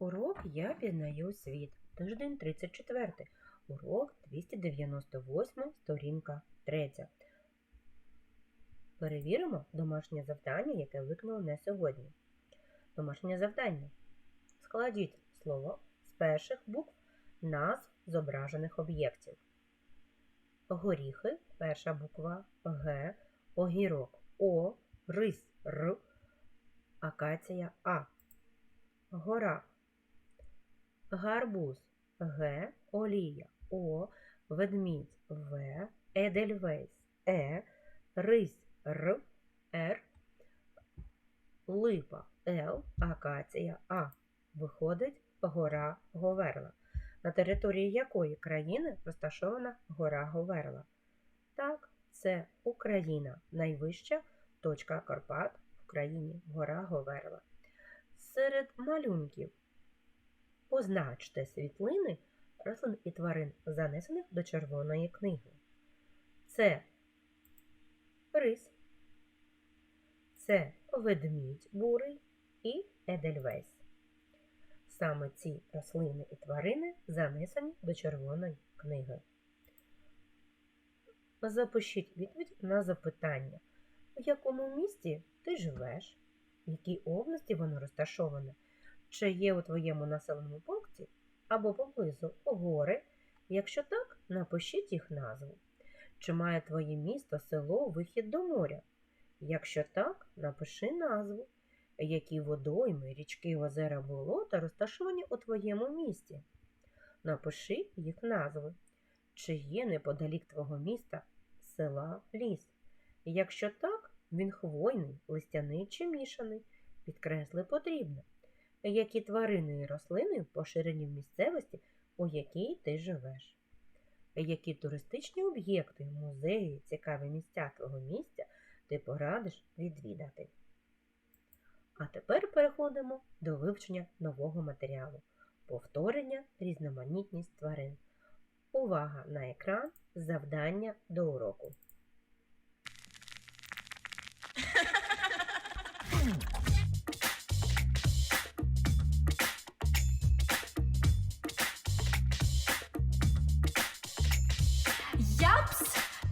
Урок я пізнаю світ. Тиждень 34. Урок 298, сторінка 3. Перевіримо домашнє завдання, яке виконали на сьогодні. Домашнє завдання. Складіть слово з перших букв назв зображених об'єктів. Горіхи перша буква Г, огірок О, рис Р, акація А. Гора. Гарбуз Г, олія О, ведмідь В, Едельвейс Е, рись Р, Р, липа Л, акація А. Виходить гора Говерла. На території якої країни розташована гора Говерла? Так, це Україна, найвища точка Карпат в країні гора Говерла. Серед малюнків позначте світлини рослин і тварин, занесених до червоної книги. Це рис, це ведмідь бурий і едельвейс. Саме ці рослини і тварини занесені до червоної книги. Запишіть відповідь на запитання, в якому місті ти живеш, в якій області воно розташоване, чи є у твоєму населеному пункті або поблизу гори. Якщо так, напишіть їх назву. Чи має твоє місто село вихід до моря? Якщо так, напиши назву. Які водойми, річки, озера, болота розташовані у твоєму місті? Напиши їх назви. Чи є неподалік твого міста села ліс? Якщо так, він хвойний, листяний чи мішаний. Підкресли потрібно. Які тварини і рослини поширені в місцевості, у якій ти живеш? Які туристичні об'єкти, музеї, цікаві місця твого місця ти порадиш відвідати? А тепер переходимо до вивчення нового матеріалу повторення, різноманітність тварин. Увага на екран, завдання до уроку.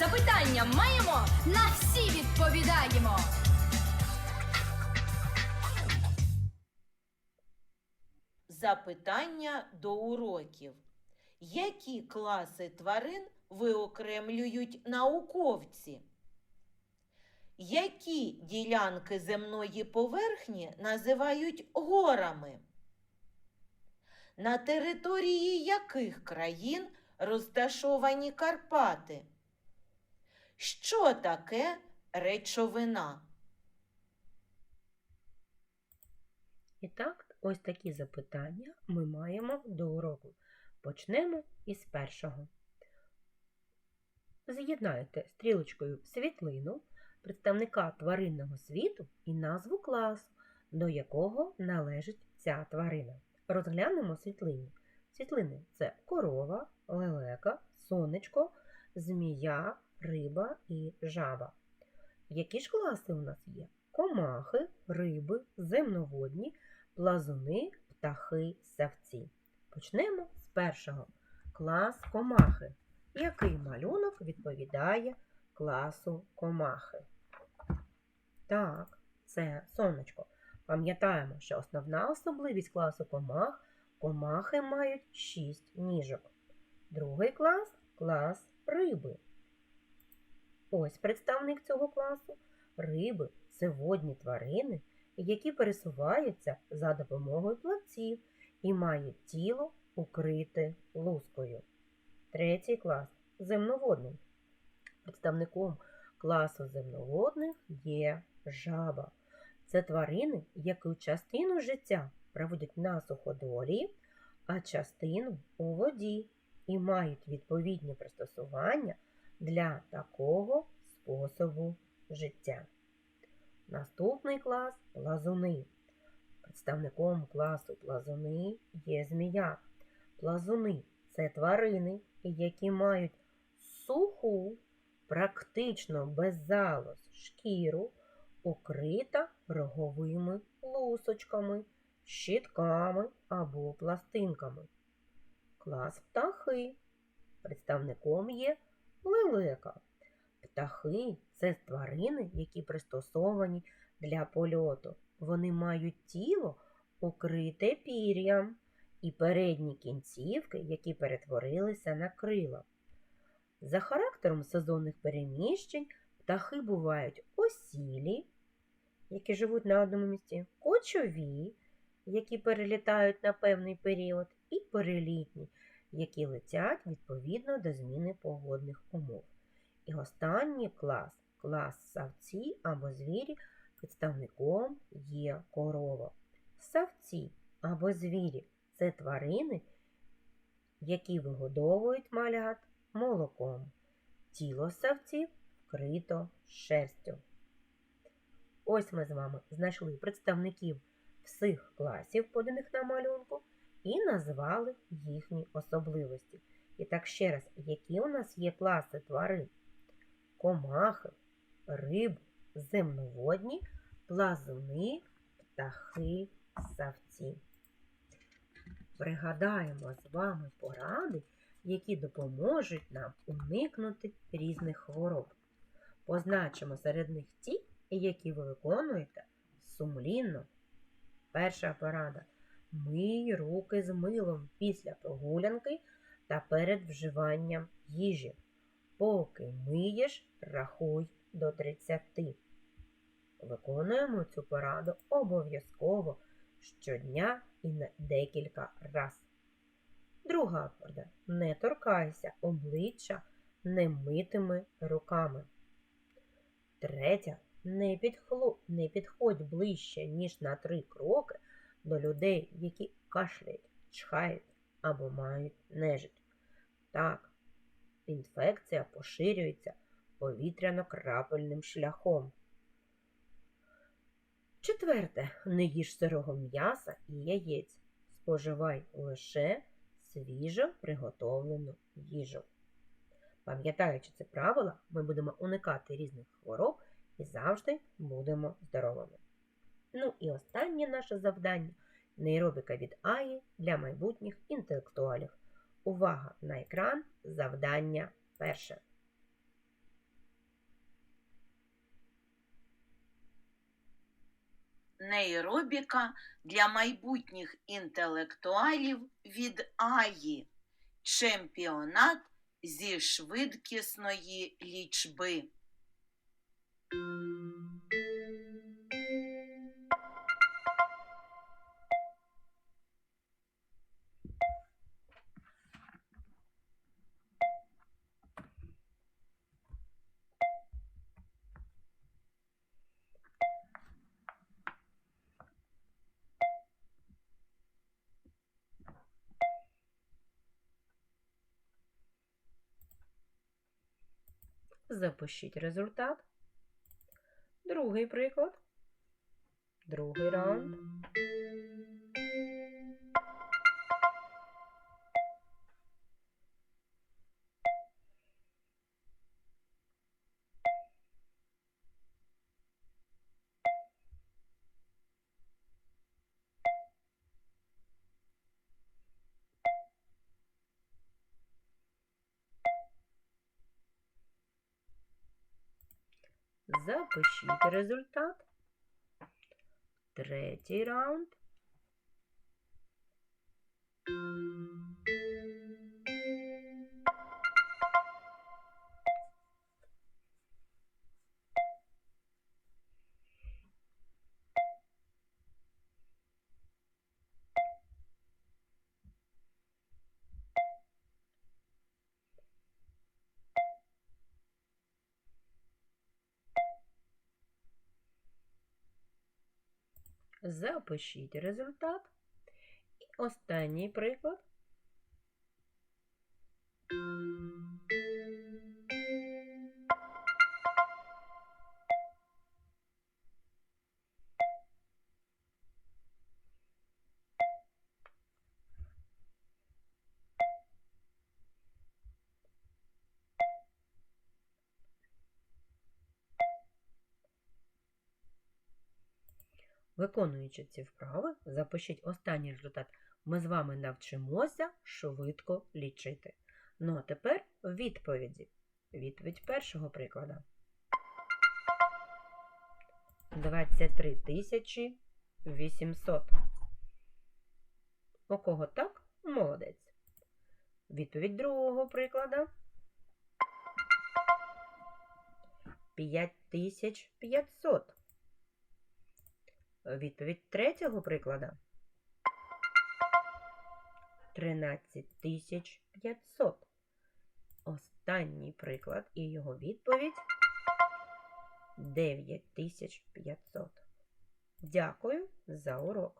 Запитання маємо, на всі відповідаємо. Запитання до уроків. Які класи тварин виокремлюють науковці? Які ділянки земної поверхні називають горами? На території яких країн розташовані Карпати? Що таке речовина? І так, ось такі запитання ми маємо до уроку. Почнемо із першого. З'єднайте стрілочкою світлину представника тваринного світу і назву класу, до якого належить ця тварина. Розглянемо світлини. Світлини це корова, лелека, сонечко, змія, риба і жаба. Які ж класи у нас є? Комахи, риби, земноводні, плазуни, птахи, савці. Почнемо з першого. Клас комахи. Який малюнок відповідає класу комахи? Так, це сонечко. Пам'ятаємо, що основна особливість класу комах комахи мають 6 ніжок. Другий клас клас риби. Ось представник цього класу. Риби це водні тварини, які пересуваються за допомогою плавців і мають тіло укрите лускою. Третій клас земноводний. Представником класу земноводних є жаба. Це тварини, які частину життя проводять на суходолі, а частину у воді і мають відповідні пристосування для такого способу життя. Наступний клас плазуни. Представником класу плазуни є змія. Плазуни це тварини, які мають суху, практично без залоз шкіру, укрита роговими лусочками, щитками або пластинками. Клас птахи. Представником є лелека. Птахи це тварини, які пристосовані для польоту. Вони мають тіло укрите пір'ям і передні кінцівки, які перетворилися на крила. За характером сезонних переміщень птахи бувають осілі, які живуть на одному місці, кочові, які перелітають на певний період, і перелітні, які летять відповідно до зміни погодних умов. І останній клас клас савці або звірі, представником є корова. Савці або звірі це тварини, які вигодовують малят молоком. Тіло савців вкрито шерстю. Ось ми з вами знайшли представників всіх класів, поданих на малюнку, і назвали їхні особливості. І так ще раз, які у нас є класи тварин? Комахи, риб, земноводні, плазуни, птахи, савці. Пригадаємо з вами поради, які допоможуть нам уникнути різних хвороб. Позначимо серед них ті, які ви виконуєте сумлінно. Перша порада. Мий руки з милом після прогулянки та перед вживанням їжі. Поки миєш, рахуй до 30. Виконуємо цю пораду обов'язково щодня і на декілька раз. Друга порада. Не торкайся обличчя немитими руками. Третя. Не, підходь ближче, ніж на три кроки до людей, які кашляють, чхають або мають нежить. Так, інфекція поширюється повітряно-крапельним шляхом. Четверте, не їж сирого м'яса і яєць. Споживай лише свіжо приготовлену їжу. Пам'ятаючи це правило, ми будемо уникати різних хвороб і завжди будемо здоровими. Ну і останнє наше завдання нейробіка від Аї для майбутніх інтелектуалів. Увага на екран! Завдання перше. Нейробіка для майбутніх інтелектуалів від Аї. Чемпіонат зі швидкісної лічби. Запишіть результат. Другий приклад. Другий раунд. Запишіть результат. Третій раунд. Запишіть результат. І останній приклад. Виконуючи ці вправи, запишіть останній результат. Ми з вами навчимося швидко лічити. Ну а тепер відповіді. Відповідь першого прикладу. 23 тисячі 800. У кого так? Молодець. Відповідь другого прикладу. 5500. Відповідь третього приклада. 13500. Останній приклад і його відповідь 9500. Дякую за урок.